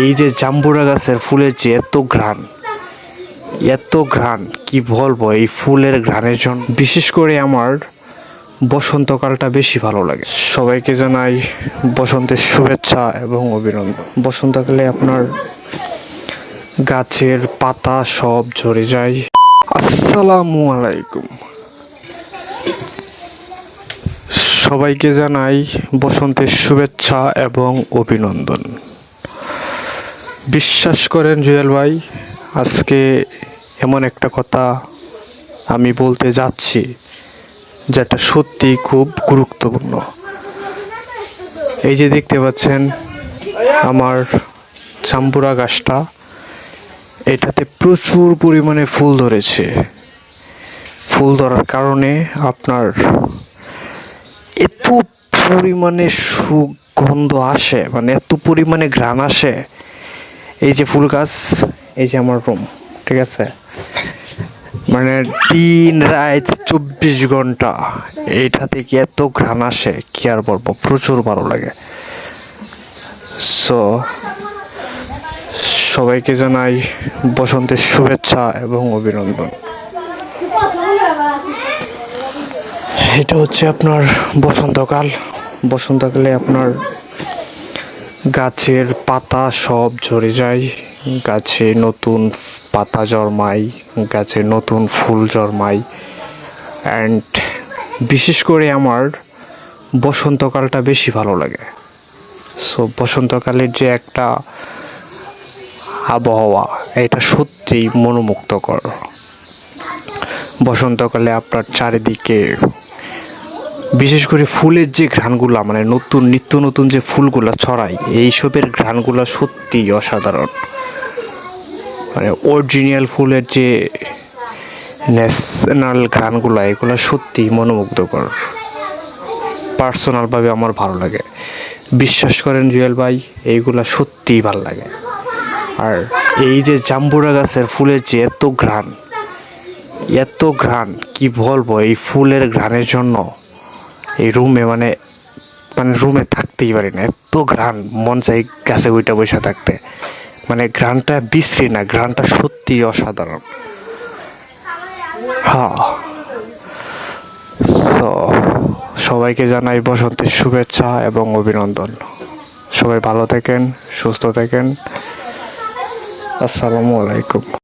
এই যে জাম্বুরা গাছের ফুলের যে এত ঘ্রাণ এত ঘ্রাণ, কি বলব এই ফুলের ঘ্রাণের জন্য। বিশেষ করে আমার বসন্তকালটা বেশি ভালো লাগে। সবাইকে জানাই বসন্তের শুভেচ্ছা এবং অভিনন্দন। বসন্তকালে আপনার গাছের পাতা সব ঝরে যায়। আসসালামু আলাইকুম। সবাইকে জানাই বসন্তের শুভেচ্ছা এবং অভিনন্দন। বিশ্বাস করেন জুয়েল ভাই, আজকে এমন একটা কথা আমি বলতে যাচ্ছি যেটা সত্যি খুব গুরুত্বপূর্ণ। এই যে দেখতে পাচ্ছেন আমার চাম্পুরা গাছটা, এটাতে প্রচুর পরিমাণে ফুল ধরেছে। ফুল ধরার কারণে আপনার এত পরিমাণে সুগন্ধ আসে মানে এত পরিমাণে ঘ্রাণ আসে এই যে ফুল গাছ, এই যে আমার রুম ঠিক আছে? মানে দিন রাত চব্বিশ ঘণ্টা এইটা থেকে এত ঘ্রাণ আসে, কি আর বলব? প্রচুর ভালো লাগে। সো সবাইকে জানাই বসন্তের শুভেচ্ছা এবং অভিনন্দন। এটা হচ্ছে আপনার বসন্তকাল। বসন্তকালে আপনার গাছের পাতা সব ঝরে যায়, গাছে নতুন পাতা জন্মায়, গাছে নতুন ফুল জন্মায়। অ্যান্ড বিশেষ করে আমার বসন্তকালটা বেশি ভালো লাগে। সো বসন্তকালের যে একটা আবহাওয়া, এটা সত্যিই মনোমুগ্ধকর। বসন্তকালে আপনার চারিদিকে বিশেষ করে ফুলের যে ঘ্রাণগুলা মানে নতুন, নিত্য নতুন যে ফুলগুলা ছড়ায় এইসবের ঘ্রাণগুলা সত্যিই অসাধারণ। মানে অরিজিনাল ফুলের যে ন্যাশনাল ঘ্রাণগুলা, এগুলো সত্যিই মনোমুগ্ধকর। পার্সোনালভাবে আমার ভালো লাগে। বিশ্বাস করেন জুয়েল ভাই, এইগুলা সত্যিই ভালো লাগে। আর এই যে জাম্বুরা গাছের ফুলের যে এত ঘ্রাণ এত ঘ্রাণ, কি বলব, এই ফুলের ঘ্রাণের জন্য এই রুমে মানে মানে রুমে থাকতেই পারি না এত ঘ্রাণ, মন চাই গাছে ওইটা বসে থাকতে। মানে ঘ্রাণটা বিশ্রী না, ঘ্রাণটা সত্যি অসাধারণ। হ্যাঁ। সো সবাইকে জানাই বসন্তের শুভেচ্ছা এবং অভিনন্দন। সবাই ভালো থাকেন, সুস্থ থাকেন। আসসালামু আলাইকুম।